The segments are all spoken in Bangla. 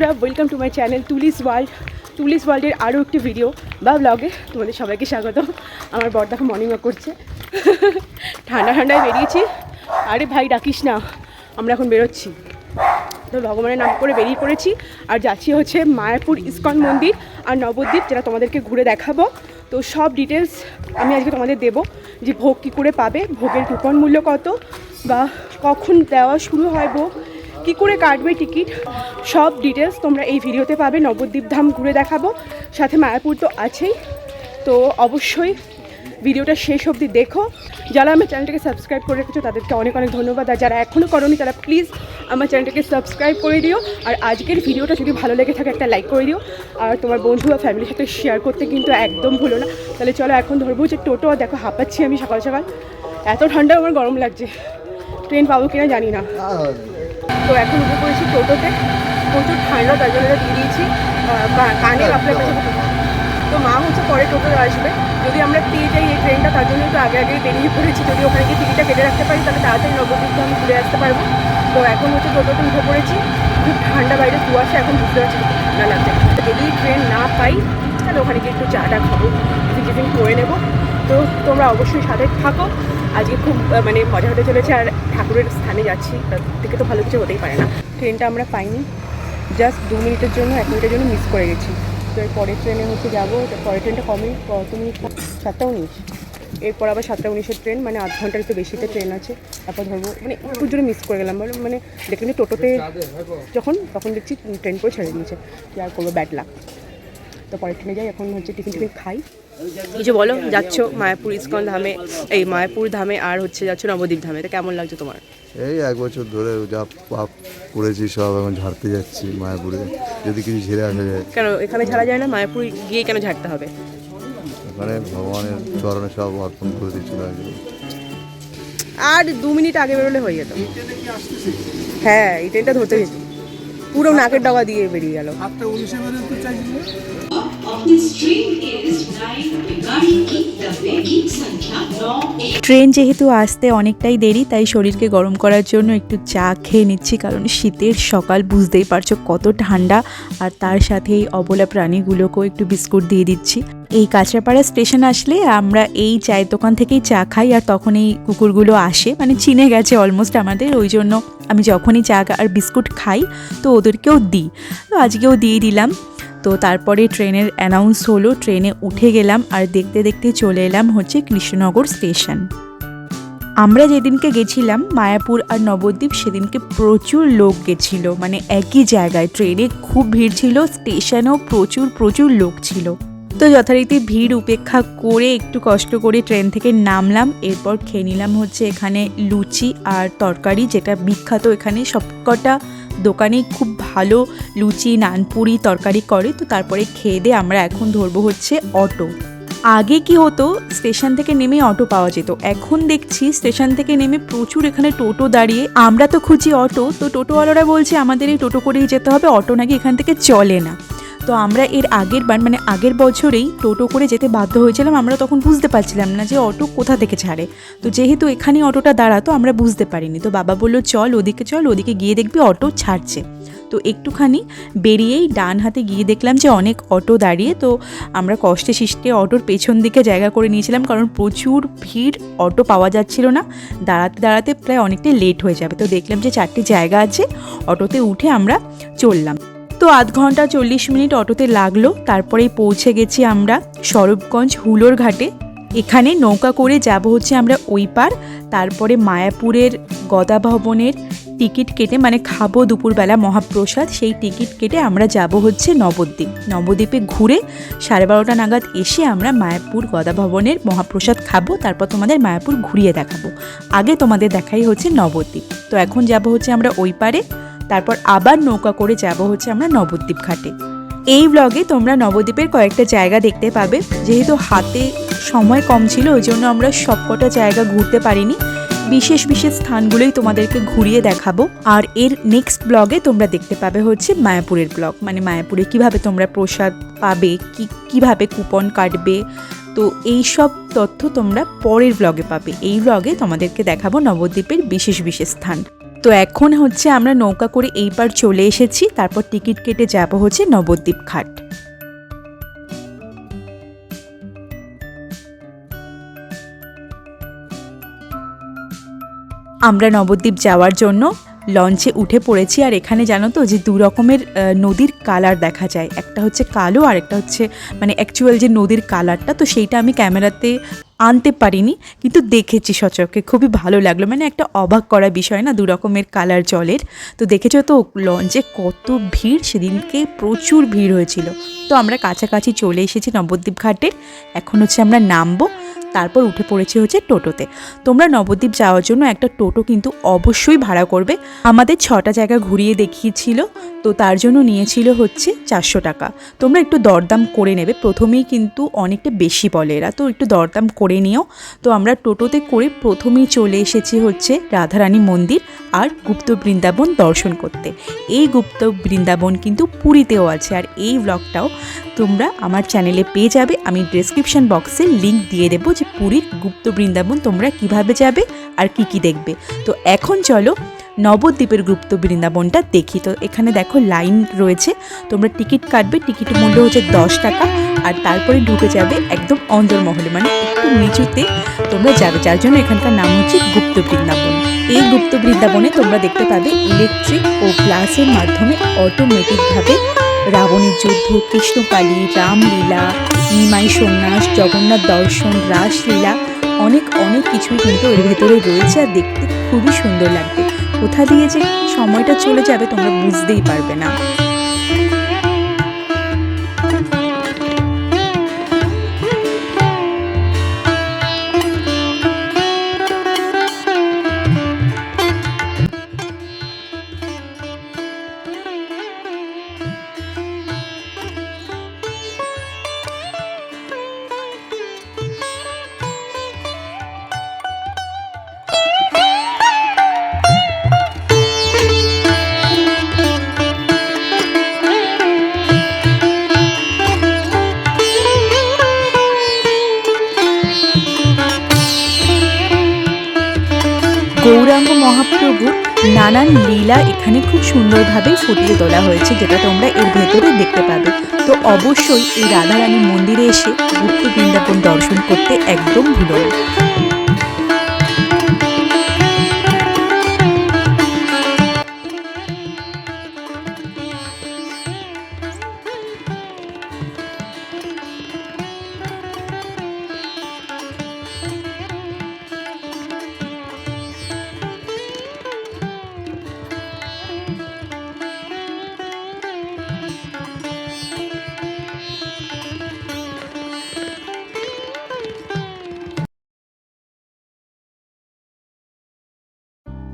বন্ধুরা welcome to my channel Tuli's world Tuli's ওয়ার্ল্ডের আরও একটি ভিডিও বা ব্লগে তোমাদের সবাইকে স্বাগত। আমার বর দেখো মর্নিং ওয়াক করছে। ঠান্ডা ঠান্ডায় বেরিয়েছি। আরে ভাই, ডাকিস না। আমরা এখন বেরোচ্ছি। তো ভগবানের নাম করে বেরিয়ে পড়েছি। আর যাচ্ছি হচ্ছে মায়াপুর ইস্কন মন্দির আর নবদ্বীপ, যেটা তোমাদেরকে ঘুরে দেখাবো। তো সব ডিটেলস আমি আজকে তোমাদের দেবো যে ভোগ কী করে পাবে, ভোগের কুপন মূল্য কত বা কখন দেওয়া শুরু হয় ভোগ কী করে কাটবে টিকিট? সব ডিটেলস তোমরা এই ভিডিওতে পাবে। নবদ্বীপ ধাম ঘুরে দেখাবো। সাথে মায়াপুর তো আছেই। তো অবশ্যই ভিডিওটা শেষ অবধি দেখো। যারা আমার চ্যানেলটাকে সাবস্ক্রাইব করে রেখেছো, তাদেরকে অনেক অনেক ধন্যবাদ। আর যারা এখনও করোনি, তারা প্লিজ আমার চ্যানেলটাকে সাবস্ক্রাইব করে দিও। আর আজকের ভিডিওটা যদি ভালো লেগে থাকে, একটা লাইক করে দিও। আর তোমার বন্ধু বা ফ্যামিলির সাথে শেয়ার করতে কিন্তু একদম ভুলো না। তাহলে চলো এখন ধরবো যে টোটো, দেখো হাঁপাচ্ছি আমি সকাল সকাল। এত ঠান্ডা, আমার গরম লাগছে। ট্রেন পাবো কিনা জানি না তো এখন উঠে পড়েছি টোটোতে। প্রচুর ঠান্ডা তার জন্য দিয়ে দিয়েছি। কানে আপনার কাছে তো মা হচ্ছে পরে টোটো আসবে। যদি আমরা পেয়ে যাই এই ট্রেনটা তার জন্য একটু আগে আগে বেরিয়ে পড়েছি। যদি ওখানে গিয়ে টিকিটটা কেটে রাখতে পারি তাহলে তাড়াতাড়ি নবদ্বীপ আমি ঘুরে আসতে পারব। তো এখন হচ্ছে টোটোতে উঠে পড়েছি। খুব ঠান্ডা বাইরে কুয়াশা এখন বুঝতে পারছি ঠান্ডা লাগছে। যদি ট্রেন না পাই তাহলে ওখানে গিয়ে একটু চাটা খাব। টিফিন করে নেব। তো তোমরা অবশ্যই সাথে থাকো। আজকে খুব মানে মজা হতে চলেছে আর ঠাকুরের স্থানে যাচ্ছি তার থেকে তো ভালো কিছু হতেই পারে না। ট্রেনটা আমরা পাইনি জাস্ট দু মিনিটের জন্য এক মিনিটের জন্য মিস করে গেছি। তো এর পরের ট্রেনে হচ্ছে যাব তো পরের ট্রেনটা কমে কত মিনিট সাতটা উনিশ। এরপর আবার সাতটা উনিশের ট্রেন মানে আধ ঘণ্টার একটু বেশিতে ট্রেন আছে। তারপর ধরবো মানে একটু জোরে মিস করে গেলাম। বলে মানে দেখলাম যে টোটোতে যখন তখন দেখছি ট্রেন করে ছেড়ে দিয়েছে। কি আর করব ব্যাড লাক তো পরের ট্রেনে যাই এখন হচ্ছে টিফিন টিফিন খাই। কিছু বলো যাচ্ছ মায়াপুর ইস্কন ধামে এই মায়াপুর ধামে আর হচ্ছে যাচ্ছ নবদ্বীপ ধামে এটা কেমন লাগছে তোমার? এই এক বছর ধরে যা পাপ করেছি সব এখন ঝাড়তে যাচ্ছি মায়াপুরে। যদি কিছু ঝেড়ে আসা যায়। কেন এখানে ছাড়া যায় না? মায়াপুর গিয়ে কেন ঝাড়তে হবে? ওখানে ভগবানের চরণে সব অর্পণ করে দিচ্ছিল আর দু মিনিট আগে বেরোলে হয়ে যেত। হ্যাঁ এই ট্রেনটা ধরতে গেছি। পুরো নাকের ডগা দিয়ে বেরিয়ে গেল। ট্রেন যেহেতু আসতে অনেকটাই দেরি, তাই শরীরকে গরম করার জন্য একটু চা খেয়ে নিচ্ছি, কারণ শীতের সকাল বুঝতেই পারছ কত ঠান্ডা। আর তার সাথে এই অবলা প্রাণীগুলোকেও একটু বিস্কুট দিয়ে দিচ্ছি। এই কাঁচরাপাড়া স্টেশন আসলে আমরা এই চায়ের দোকান থেকেই চা খাই, আর তখন এই কুকুরগুলো আসে। মানে চিনে গেছে অলমোস্ট আমাদের, ওই জন্য আমি যখনই চা আর বিস্কুট খাই, তো ওদেরকেও দিই। তো আজকেও দিয়ে দিলাম। তো তারপরে ট্রেনের অ্যানাউন্স হলো, ট্রেনে উঠে গেলাম আর দেখতে দেখতে চলে এলাম হচ্ছে কৃষ্ণনগর স্টেশন। আমরা যেদিনকে গেছিলাম, মায়াপুর আর নবদ্বীপ, সেদিনকে প্রচুর লোক গেছিল মানে একই জায়গায়। ট্রেনে খুব ভিড় ছিল, স্টেশনেও প্রচুর প্রচুর লোক ছিল। তো যথারীতি ভিড় উপেক্ষা করে একটু কষ্ট করে ট্রেন থেকে নামলাম, এরপর খেয়ে নিলাম হচ্ছে এখানে লুচি আর তরকারি, যেটা বিখ্যাত এখানে সবকটা দোকানেই খুব ভালো লুচি, নানপুরি তরকারি করে, তো তারপরে খেয়ে দিয়ে আমরা এখন ধরবো হচ্ছে অটো। আগে কি হতো, স্টেশন থেকে নেমে অটো পাওয়া যেত। এখন দেখছি স্টেশন থেকে নেমে প্রচুর এখানে টোটো দাঁড়িয়ে, আমরা তো খুঁজি অটো, তো টোটোওয়ালারা বলছে আমাদের এই টোটো করেই যেতে হবে, অটো নাকি এখান থেকে চলে না। তো আমরা এর আগের বার মানে আগের বছরেই টোটো করে যেতে বাধ্য হয়েছিলাম, আমরা তখন বুঝতে পারছিলাম না যে অটো কোথা থেকে ছাড়ে। তো যেহেতু এখানে অটোটা দাঁড়াতো, আমরা বুঝতে পারিনি। তো বাবা বলল, চল ওদিকে চল ওদিকে গিয়ে দেখবি অটো ছাড়ছে। তো একটুখানি বেরিয়েই ডান হাতে গিয়ে দেখলাম যে অনেক অটো দাঁড়িয়ে, তো আমরা কষ্টে শিষ্টে অটোর পেছন দিকে জায়গা করে নিয়েছিলাম, কারণ প্রচুর ভিড়, অটো পাওয়া যাচ্ছিল না। দাঁড়াতে দাঁড়াতে প্রায় অনেকটাই লেট হয়ে যাবে। তো দেখলাম যে চারটি জায়গা আছে, অটোতে উঠে আমরা চললাম। তো আধ ঘণ্টা চল্লিশ মিনিট অটোতে লাগল, তারপরেই পৌঁছে গেছি আমরা স্বরূপগঞ্জ হুলোর ঘাটে। এখানে নৌকা করে যাব হচ্ছে আমরা ওই পার, তারপরে মায়াপুরের গদা ভবনের টিকিট কেটে মানে খাব দুপুরবেলা মহাপ্রসাদ, সেই টিকিট কেটে আমরা যাব হচ্ছে নবদ্বীপ। নবদ্বীপে ঘুরে সাড়ে বারোটা নাগাদ এসে আমরা মায়াপুর গদা ভবনের মহাপ্রসাদ খাব, তারপর তোমাদের মায়াপুর ঘুরিয়ে দেখাবো। আগে তোমাদের দেখাই হচ্ছে নবদ্বীপ। তো এখন যাব হচ্ছে আমরা ওই পারে তারপর আবার নৌকা করে যাব হচ্ছে আমরা নবদ্বীপ ঘাটে। এই ব্লগে তোমরা নবদ্বীপের কয়েকটা জায়গা দেখতে পাবে। যেহেতু হাতে সময় কম ছিল, ওই জন্য আমরা সবকটা জায়গা ঘুরতে পারিনি। বিশেষ বিশেষ স্থানগুলোই তোমাদেরকে ঘুরিয়ে দেখাবো। আর এর নেক্সট ব্লগে তোমরা দেখতে পাবে হচ্ছে মায়াপুরের ব্লগ মানে মায়াপুরে কীভাবে তোমরা প্রসাদ পাবে, কি, কীভাবে কুপন কাটবে। তো এই সব তথ্য তোমরা পরের ব্লগে পাবে। এই ব্লগে তোমাদেরকে দেখাবো নবদ্বীপের বিশেষ বিশেষ স্থান। তো এখন হচ্ছে আমরা নৌকা করে এইবার চলে এসেছি। তারপর টিকিট কেটে যাব হচ্ছে নবদ্বীপ ঘাট। আমরা নবদ্বীপ যাওয়ার জন্য লঞ্চে উঠে পড়েছি আর এখানে জানো তো যে দু রকমের নদীর কালার দেখা যায়। একটা হচ্ছে কালো আর একটা হচ্ছে মানে অ্যাকচুয়াল যে নদীর কালারটা, তো সেইটা আমি ক্যামেরাতে আনতে পারিনি, কিন্তু দেখেছি সচককে খুবই ভালো লাগল। মানে একটা অবাক করা বিষয় না দু রকমের কালার জলের। তো দেখেছ তো, লঞ্চে কত ভিড়? সেদিনকে প্রচুর ভিড় হয়েছিল। তো আমরা কাছাকাছি চলে এসেছি নবদ্বীপ ঘাটে। এখন হচ্ছে আমরা নামবো। তারপর উঠে পড়েছি হচ্ছে টোটোতে। তোমরা নবদ্বীপ যাওয়ার জন্য একটা টোটো কিন্তু অবশ্যই ভাড়া করবে। আমাদের ছটা জায়গা ঘুরিয়ে দেখিয়েছিল, তো তার জন্য নিয়েছিল হচ্ছে চারশো টাকা। তোমরা একটু দরদাম করে নেবে, প্রথমেই কিন্তু অনেকটা বেশি বলে এরা। তো একটু দরদাম করে নিও। তো আমরা টোটোতে করে প্রথমেই চলে এসেছি হচ্ছে রাধারানী মন্দির আর গুপ্ত বৃন্দাবন দর্শন করতে। এই গুপ্ত বৃন্দাবন কিন্তু পুরীতেও আছে আর এই ব্লগটাও তোমরা আমার চ্যানেলে পেয়ে যাবে। আমি ডেসক্রিপশন বক্সে লিংক দিয়ে দেবো যে পুরীর গুপ্ত বৃন্দাবন তোমরা কীভাবে যাবে আর কি কি দেখবে। তো এখন চলো নবদ্বীপের গুপ্ত বৃন্দাবনটা দেখি। তো এখানে দেখো লাইন রয়েছে। তোমরা টিকিট কাটবে। টিকিটের মূল্য হচ্ছে দশ টাকা আর তারপরে ঢুকে যাবে একদম অন্দরমহলে মানে একটু নিচুতে তোমরা যাবে। যার জন্য এখানকার নাম হচ্ছে গুপ্ত বৃন্দাবন। এই গুপ্ত বৃন্দাবনে তোমরা দেখতে পাবে ইলেকট্রিক ও গ্লাসের মাধ্যমে অটোমেটিকভাবে রাবণের যুদ্ধ, কৃষ্ণকালী, রামলীলা, নিমাই সন্ন্যাস, জগন্নাথ দর্শন, রাসলীলা, অনেক অনেক কিছুই কিন্তু এর ভেতরে রয়েছে আর দেখতে খুবই সুন্দর লাগবে। কোথা দিয়ে যে সময়টা চলে যাবে তোমরা বুঝতেই পারবে না। মহাপ্রভুর নানান লীলা এখানে খুব সুন্দরভাবে ফুটিয়ে তোলা হয়েছে, যেটা তোমরা এর ভেতরে দেখতে পাবে। তো অবশ্যই এই রাধারানী মন্দিরে এসে গুপ্ত বৃন্দাবন দর্শন করতে একদম ভুলো না।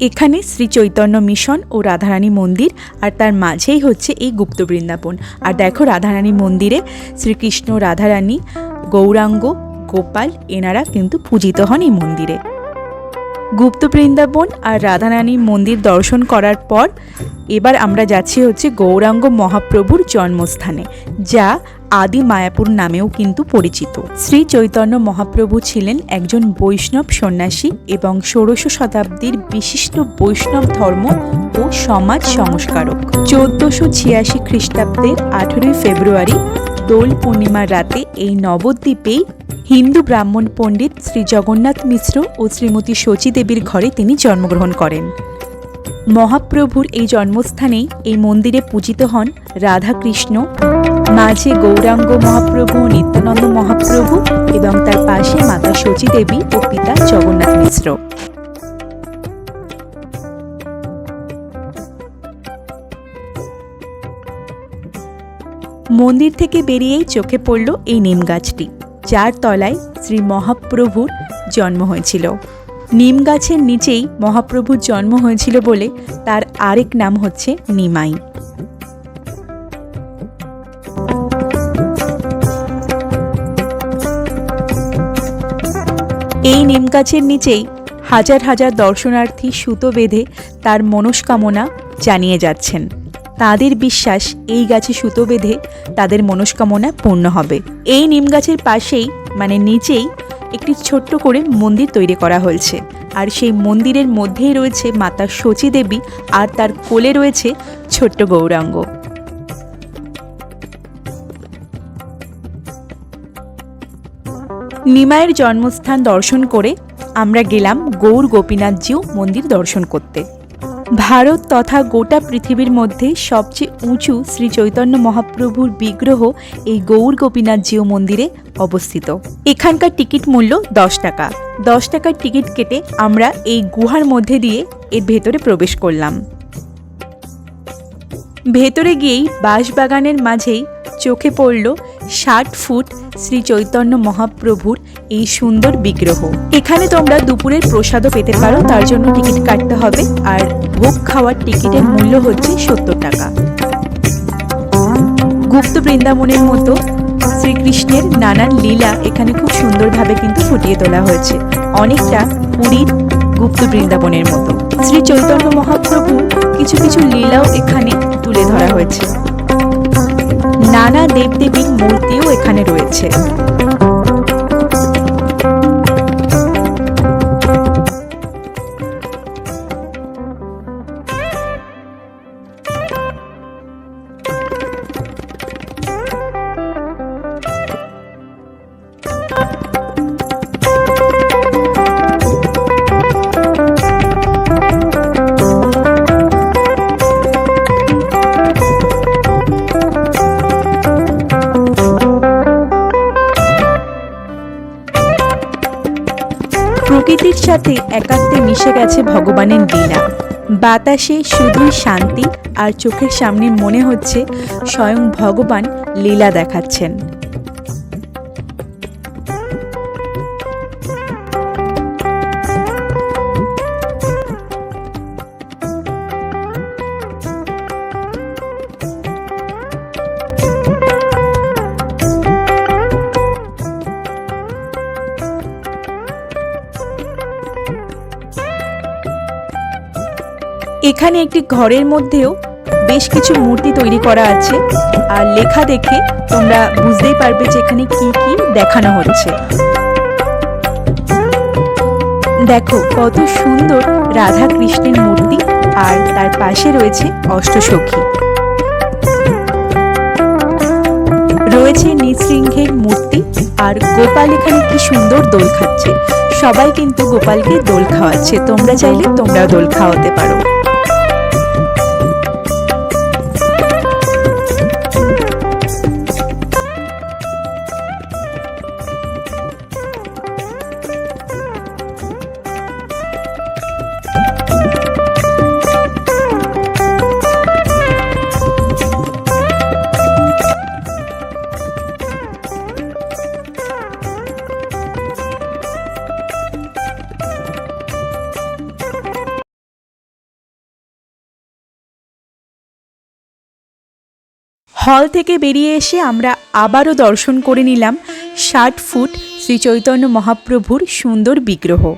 এখানে শ্রী চৈতন্য মিশন ও রাধারানী মন্দির আর তার মাঝেই হচ্ছে এই গুপ্ত বৃন্দাবন। আর দেখো রাধারানী মন্দিরে শ্রীকৃষ্ণ, রাধারানী, গৌরাঙ্গ, গোপাল এনারা কিন্তু পূজিত হন এই মন্দিরে। গুপ্ত বৃন্দাবন আর রাধারানী মন্দির দর্শন করার পর এবার আমরা যাচ্ছি হচ্ছে গৌরাঙ্গ মহাপ্রভুর জন্মস্থানে, যা আদি মায়াপুর নামেও কিন্তু পরিচিত। শ্রী চৈতন্য মহাপ্রভু ছিলেন একজন বৈষ্ণব সন্ন্যাসী এবং ষোড়শ শতাব্দীর বিশিষ্ট বৈষ্ণব ধর্ম ও সমাজ সংস্কারক। চোদ্দশো ছিয়াশি খ্রিস্টাব্দের আঠেরোই ফেব্রুয়ারি, দোল পূর্ণিমার রাতে এই নবদ্বীপেই হিন্দু ব্রাহ্মণ পণ্ডিত শ্রী জগন্নাথ মিশ্র ও শ্রীমতী শচী দেবীর ঘরে তিনি জন্মগ্রহণ করেন। মহাপ্রভুর এই জন্মস্থানেই এই মন্দিরে পূজিত হন রাধাকৃষ্ণ মাঝে গৌরাঙ্গ মহাপ্রভু, নিত্যানন্দ মহাপ্রভু এবং তার পাশে মাতা শচী দেবী ও পিতা জগন্নাথ মিশ্র। মন্দির থেকে বেরিয়েই চোখে পড়ল এই নিম গাছটি, যার তলায় শ্রী মহাপ্রভুর জন্ম হয়েছিল। নিম গাছের নিচেই মহাপ্রভুর জন্ম হয়েছিল বলে তার আরেক নাম হচ্ছে নিমাই। এই নিম গাছের নিচেই হাজার হাজার দর্শনার্থী সুতো বেঁধে তার মনস্কামনা জানিয়ে যাচ্ছেন। তাদের বিশ্বাস এই গাছে সুতো বেঁধে তাদের মনস্কামনা পূর্ণ হবে। এই নিম গাছের পাশেই মানে নিচেই, একটি ছোট্ট করে মন্দির তৈরি করা হয়েছে। আর সেই মন্দিরের মধ্যেই রয়েছে মাতা শচী দেবী আর তার কোলে রয়েছে ছোট্ট গৌরাঙ্গ। নিমাইয়ের জন্মস্থান দর্শন করে আমরা গেলাম গৌর গোপীনাথজিউ মন্দির দর্শন করতে। ভারত তথা গোটা পৃথিবীর মধ্যে সবচেয়ে উঁচু শ্রী চৈতন্য মহাপ্রভুর বিগ্রহ এই গৌর গোপীনাথজিউ মন্দিরে অবস্থিত। এখানকার টিকিট মূল্য দশ টাকা। দশ টাকার টিকিট কেটে আমরা এই গুহার মধ্যে দিয়ে এর ভেতরে প্রবেশ করলাম। ভেতরে গিয়েই বাঁশবাগানের মাঝেই চোখে পড়ল ষাট ফুট শ্রী চৈতন্য মহাপ্রভুর এই সুন্দর বিগ্রহ। এখানে তোমরা দুপুরের প্রসাদও পেতে পারো, তার জন্য টিকিট কাটতে হবে। আর ভোগ খাওয়ার টিকিটের মূল্য হচ্ছে সত্তর টাকা। গুপ্ত বৃন্দাবনের মতো শ্রীকৃষ্ণের নানান লীলা এখানে খুব সুন্দরভাবে কিন্তু ফুটিয়ে তোলা হয়েছে। অনেকটা পুরীর গুপ্ত বৃন্দাবনের মতো। শ্রী চৈতন্য মহাপ্রভু কিছু কিছু লীলাও এখানে তুলে ধরা হয়েছে। দেবদেবীর মূর্তিও এখানে রয়েছে। প্রকৃতির সাথে একাত্মে মিশে গেছে ভগবানের লীলা। বাতাসে শুধুই শান্তি আর চোখের সামনে মনে হচ্ছে স্বয়ং ভগবান লীলা দেখাচ্ছেন। এখানে একটি ঘরের মধ্যেও বেশ কিছু মূর্তি তৈরি করা আছে। আর লেখা দেখে তোমরা বুঝতেই পারবে যে এখানে কি কি দেখানো হচ্ছে। দেখো, কত সুন্দর রাধা কৃষ্ণের মূর্তি আর তার পাশে রয়েছে অষ্টসখী। রয়েছে নৃসিংহের মূর্তি আর গোপাল এখানে কি সুন্দর দোল খাচ্ছে। সবাই কিন্তু গোপালকে দোল খাওয়াচ্ছে। তোমরা চাইলে তোমরা দোল খাওয়াতে পারো। হল থেকে বেরিয়ে এসে আমরা আবারও দর্শন করে নিলাম ষাট ফুট শ্রী চৈতন্য মহাপ্রভুর সুন্দর বিগ্রহ।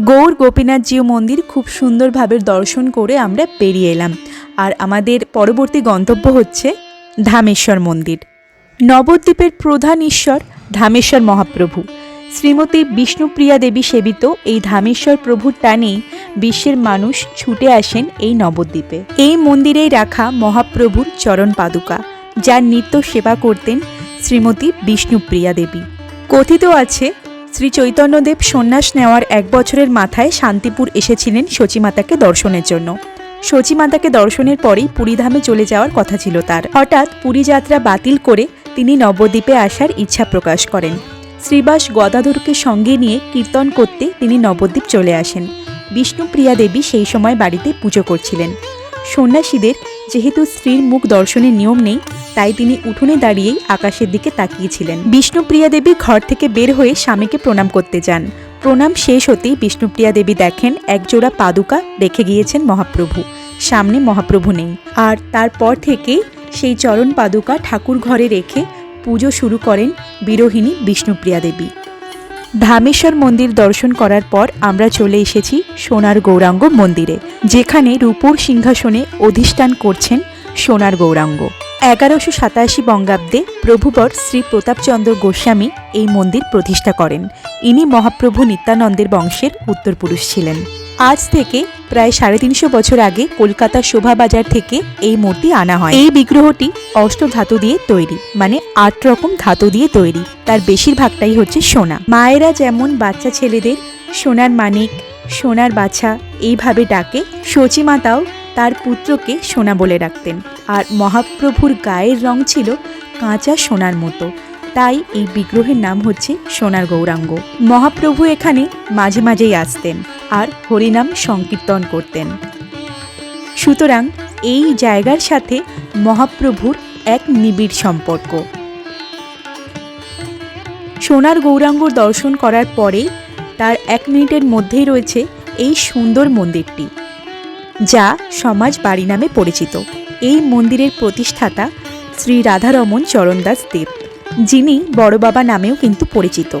গৌর গোপীনাথজিউ মন্দির খুব সুন্দরভাবে দর্শন করে আমরা বেরিয়ে এলাম। আর আমাদের পরবর্তী গন্তব্য হচ্ছে ধামেশ্বর মন্দির। নবদ্বীপের প্রধান ঈশ্বর ধামেশ্বর মহাপ্রভু। শ্রীমতী বিষ্ণুপ্রিয়া দেবী সেবিত এই ধামেশ্বর প্রভুর টানেই বিশ্বের মানুষ ছুটে আসেন এই নবদ্বীপে। এই মন্দিরেই রাখা মহাপ্রভুর চরণ পাদুকা, যার নিত্য সেবা করতেন শ্রীমতী বিষ্ণুপ্রিয়া দেবী। কথিত আছে, শ্রী চৈতন্যদেব সন্ন্যাস নেওয়ার এক বছরের মাথায় শান্তিপুর এসেছিলেন সচিমাতাকে দর্শনের জন্য। সচিমাতাকে দর্শনের পরেই পুরীধামে চলে যাওয়ার কথা ছিল তার। হঠাৎ পুরী যাত্রা বাতিল করে তিনি নবদ্বীপে আসার ইচ্ছা প্রকাশ করেন। শ্রীবাস গদাধরকে সঙ্গে নিয়ে কীর্তন করতে তিনি নবদ্বীপ চলে আসেন। বিষ্ণুপ্রিয়া দেবী সেই সময় বাড়িতে পুজো করছিলেন। সন্ন্যাসীদের যেহেতু স্ত্রীর মুখ দর্শনের নিয়ম নেই, তাই তিনি উঠোনে দাঁড়িয়েই আকাশের দিকে তাকিয়েছিলেন। বিষ্ণুপ্রিয়া দেবী ঘর থেকে বের হয়ে স্বামীকে প্রণাম করতে যান। প্রণাম শেষ হতেই বিষ্ণুপ্রিয়া দেবী দেখেন একজোড়া পাদুকা রেখে গিয়েছেন মহাপ্রভু। সামনে মহাপ্রভু নেই। আর তারপর থেকেই সেই চরণ পাদুকা ঠাকুর ঘরে রেখে পুজো শুরু করেন বিরোহিণী বিষ্ণুপ্রিয়া দেবী। ধামেশ্বর মন্দির দর্শন করার পর আমরা চলে এসেছি সোনার গৌরাঙ্গ মন্দিরে, যেখানে রূপোর সিংহাসনে অধিষ্ঠান করছেন সোনার গৌরাঙ্গ। এগারোশো সাতাশি বঙ্গাব্দে প্রভুবর শ্রী প্রতাপচন্দ্র গোস্বামী এই মন্দির প্রতিষ্ঠা করেন। ইনি মহাপ্রভু নিত্যানন্দের বংশের উত্তরপুরুষ ছিলেন। আজ থেকে প্রায় সাড়ে তিনশো বছর আগে কলকাতার শোভাবাজার থেকে এই মূর্তি আনা হয়। এই বিগ্রহটি অষ্ট ধাতু দিয়ে তৈরি মানে আট রকম ধাতু দিয়ে তৈরি। তার বেশিরভাগটাই হচ্ছে সোনা। মায়েরা যেমন বাচ্চা ছেলেদের সোনার মানিক, সোনার বাছা এইভাবে ডাকে সচিমাতাও তার পুত্রকে সোনা বলে রাখতেন আর মহাপ্রভুর গায়ের রং ছিল কাঁচা সোনার মতো। তাই এই বিগ্রহের নাম হচ্ছে সোনার গৌরাঙ্গ। মহাপ্রভু এখানে মাঝে মাঝেই আসতেন। আর হরিনাম সংকীর্তন করতেন। সুতরাং এই জায়গার সাথে মহাপ্রভুর এক নিবিড় সম্পর্ক। সোনার গৌরাঙ্গ দর্শন করার পরে তার এক মিনিটের মধ্যেই রয়েছে এই সুন্দর মন্দিরটি, যা সমাজ বাড়ি নামে পরিচিত। এই মন্দিরের প্রতিষ্ঠাতা শ্রী রাধারমন চরণদাস দেব, যিনি বড় বাবা নামেও কিন্তু পরিচিত।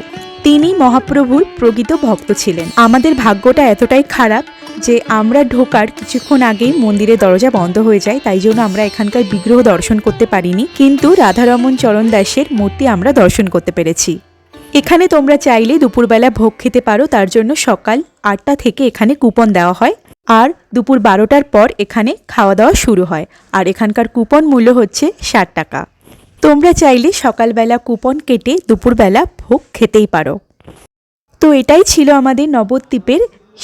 তিনি মহাপ্রভুর প্রকৃত ভক্ত ছিলেন। আমাদের ভাগ্যটা এতটাই খারাপ যে আমরা ঢোকার কিছুক্ষণ আগেই মন্দিরের দরজা বন্ধ হয়ে যায়, তাই জন্য আমরা এখানকার বিগ্রহ দর্শন করতে পারিনি। কিন্তু রাধারমন চরণ দাসের মূর্তি আমরা দর্শন করতে পেরেছি। এখানে তোমরা চাইলে দুপুরবেলা ভোগ খেতে পারো, তার জন্য সকাল আটটা থেকে এখানে কুপন দেওয়া হয় আর দুপুর বারোটার পর এখানে খাওয়া দাওয়া শুরু হয়। আর এখানকার কুপন মূল্য হচ্ছে ষাট টাকা। তোমরা চাইলে সকালবেলা কুপন কেটে দুপুরবেলা ভোগ খেতেই পারো। তো এটাই ছিল আমাদের নবদ্বীপের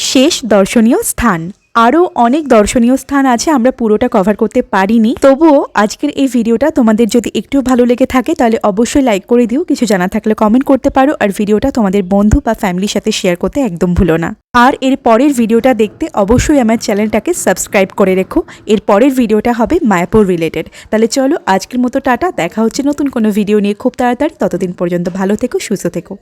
শেষ দর্শনীয় স্থান। আরও অনেক দর্শনীয় স্থান আছে, আমরা পুরোটা কভার করতে পারিনি। তবুও আজকের এই ভিডিওটা তোমাদের যদি একটু ভালো লেগে থাকে, তাহলে অবশ্যই লাইক করে দিও। কিছু জানা থাকলে কমেন্ট করতে পারো, আর ভিডিওটা তোমাদের বন্ধু বা ফ্যামিলির সাথে শেয়ার করতে একদম ভুলো না। আর এর পরের ভিডিওটা দেখতে অবশ্যই আমার চ্যানেলটাকে সাবস্ক্রাইব করে রেখো। এর পরের ভিডিওটা হবে মায়াপুর রিলেটেড তাহলে চলো আজকের মতো টাটা, দেখা হচ্ছে নতুন কোনো ভিডিও নিয়ে। খুব তাড়াতাড়ি, ততদিন পর্যন্ত ভালো থেকো, সুস্থ থেকো।